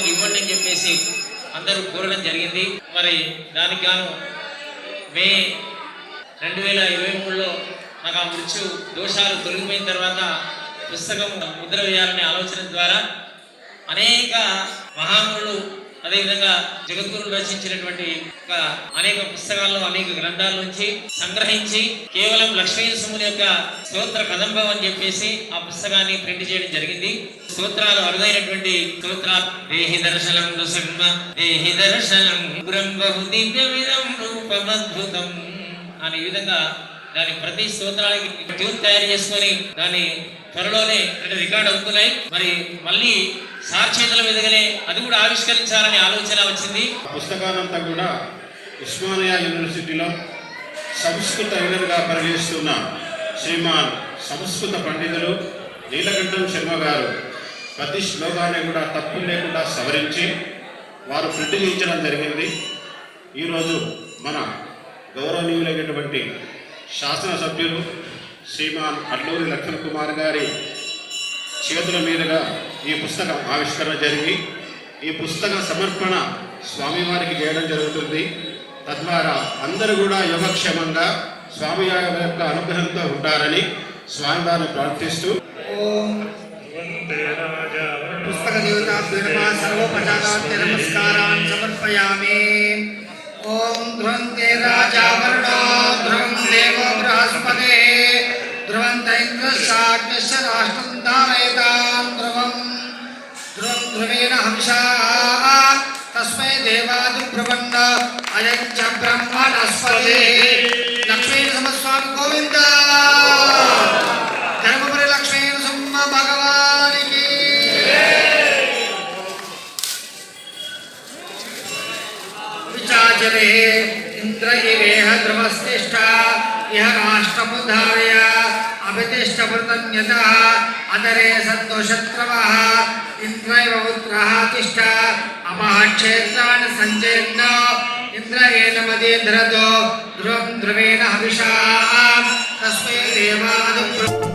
మాకు ఇవ్వండి అని చెప్పేసి అందరూ కోరడం జరిగింది. మరి దానికి గాను మే రెండు వేల ఇరవై మూడులో నాకు ఆ మృత్యు దోషాలు తొలగిపోయిన తర్వాత పుస్తకం ముద్ర వేయాలనే ఆలోచన ద్వారా అనేక మహానులు అదేవిధంగా జగద్గురులు రచించినటువంటి అనేక పుస్తకాల్లో అనేక గ్రంథాల నుంచి సంగ్రహించి కేవలం లక్ష్మీ సుముని యొక్క స్తోత్ర కదంబం అని చెప్పేసి ఆ పుస్తకాన్ని ప్రింట్ చేయడం జరిగింది. స్తోత్రాలు అరుదైనటువంటి స్తోత్రాలు దేహి దర్శనం నృసింహ దేహి దర్శనం బ్రహ్మహు దివ్యమిదం రూపమద్భుతం అనే విధంగా దాని ప్రతి స్తోత్రానికి ట్యూన్ తయారు చేసుకొని దాని త్వరలోనే అంటే రికార్డ్ అవుతున్నాయి. మరి మళ్ళీ సార్ చేతుల మీదుగానే అది కూడా ఆవిష్కరించాలనే ఆలోచన వచ్చింది. పుస్తకాలంతా కూడా ఉస్మానియా యూనివర్సిటీలో సంస్కృత విధంగా పనిచేస్తున్న శ్రీమాన్ సంస్కృత పండితులు నీలకంఠం శర్మ గారు ప్రతి శ్లోకాన్ని కూడా తప్పు లేకుండా సవరించి వారు ప్రతిగించడం జరిగింది. ఈరోజు మన గౌరవనీయులైనటువంటి శాసనసభ్యులు శ్రీమాన్ అల్లూరి లక్ష్మణ్ కుమార్ గారి చేతుల మీదుగా ఈ పుస్తకం ఆవిష్కరణ జరిగి ఈ పుస్తక సమర్పణ స్వామివారికి చేయడం జరుగుతుంది. తద్వారా అందరూ కూడా యోగక్షేమంగా స్వామి యొక్క అనుగ్రహంతో ఉంటారని స్వామివారిని ప్రార్థిస్తూ. पुस्तकदेवताभ्यो नमः सर्वपचादात्य नमस्कारान् समर्पयामि ॐ ध्रुवन्ते राजा वर्णो ध्रुवं देवो बृहस्पते ध्रुवन्त इन्द्रश्चाग्निश्च విచాచరే ఇంద్ర ఇవేహ ధ్రువస్తిష్ట ఇహ రాష్ట్రముధారయ అభితిష్టమృతన్యత అదరే సంతోషత్రవ ఇంద్రైవ పుత్రः తిష్ట అపహ క్షేత్రాన్ని సంచేన్న ఇంద్ర ఏనమదే ధరతో ధ్రువం ధ్రువేణ హవిషా తస్మై దేవాదు